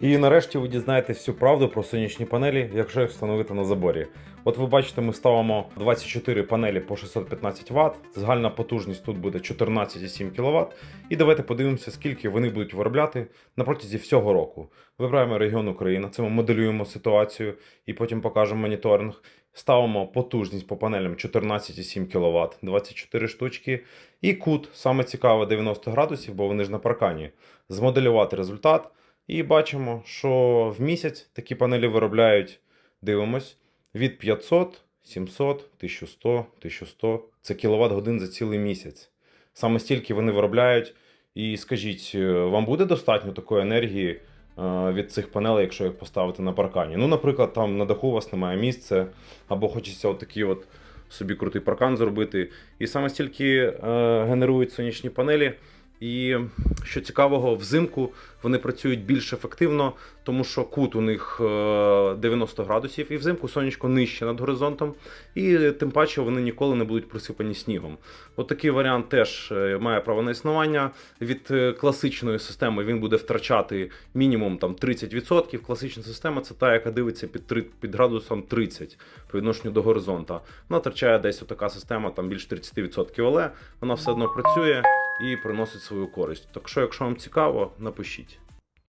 І нарешті ви дізнаєтесь всю правду про сонячні панелі, якщо їх встановити на заборі. От ви бачите, ми ставимо 24 панелі по 615 Вт. Загальна потужність тут буде 14,7 кВт. І давайте подивимося, скільки вони будуть виробляти на протязі всього року. Вибираємо регіон Україна, це ми моделюємо ситуацію і потім покажемо моніторинг. Ставимо потужність по панелям 14,7 кВт, 24 штучки. І кут, саме цікаве 90 градусів, бо вони ж на паркані. Змоделювати результат. І бачимо, що в місяць такі панелі виробляють, дивимось, від 500, 700, 1100, 1100. Це кіловат годин за цілий місяць. Саме стільки вони виробляють. І скажіть, е, вам буде достатньо такої енергії е, від цих панелей, якщо їх поставити на паркані? Ну, наприклад, там на даху у вас немає місця, або хочеться отакий от собі крутий паркан зробити. І саме стільки е, генерують сонячні панелі. І що цікавого, взимку вони працюють більш ефективно, тому що кут у них е, 90 градусів, і взимку сонечко нижче над горизонтом, і тим паче вони ніколи не будуть присипані снігом. От такий варіант теж е, має право на існування. Від е, класичної системи він буде втрачати мінімум там 30%. Класична система це та, яка дивиться під, три- під градусом 30 по відношенню до горизонта. Вона втрачає десь така система там більш 30%, але вона все одно працює і приносить свою користь. Так що, якщо вам цікаво, напишіть.